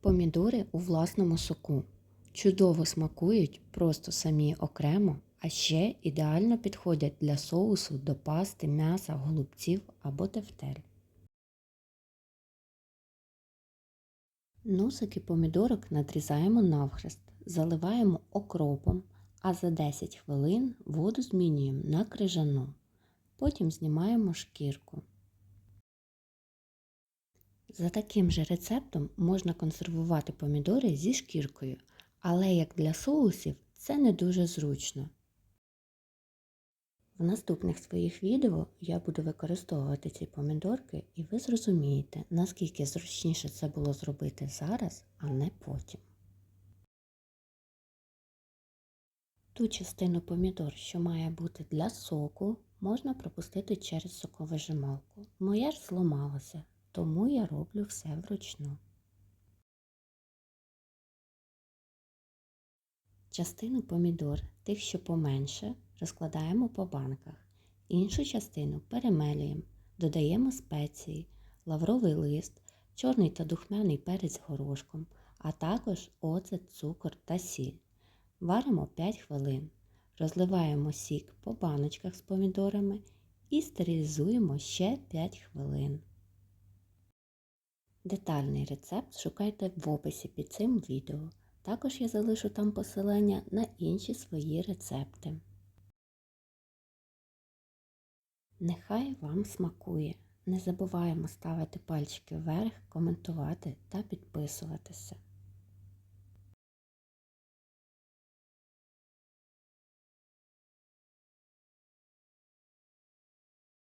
Помідори у власному соку. Чудово смакують просто самі окремо, а ще ідеально підходять для соусу до пасти, м'яса, голубців або тефтель. Носики помідорок надрізаємо навхрест, заливаємо окропом, а за 10 хвилин воду змінюємо на крижану. Потім знімаємо шкірку. За таким же рецептом можна консервувати помідори зі шкіркою, але як для соусів це не дуже зручно. В наступних своїх відео я буду використовувати ці помідорки і ви зрозумієте, наскільки зручніше це було зробити зараз, а не потім. Ту частину помідор, що має бути для соку, можна пропустити через соковижималку. Моя ж зламалася, тому я роблю все вручну. Частину помідор, тих, що поменше, розкладаємо по банках. Іншу частину перемелюємо, додаємо спеції, лавровий лист, чорний та духмяний перець горошком, а також оцет, цукор та сіль. Варимо 5 хвилин. Розливаємо сік по баночках з помідорами і стерилізуємо ще 5 хвилин. Детальний рецепт шукайте в описі під цим відео. Також я залишу там посилання на інші свої рецепти. Нехай вам смакує! Не забуваємо ставити пальчики вверх, коментувати та підписуватися.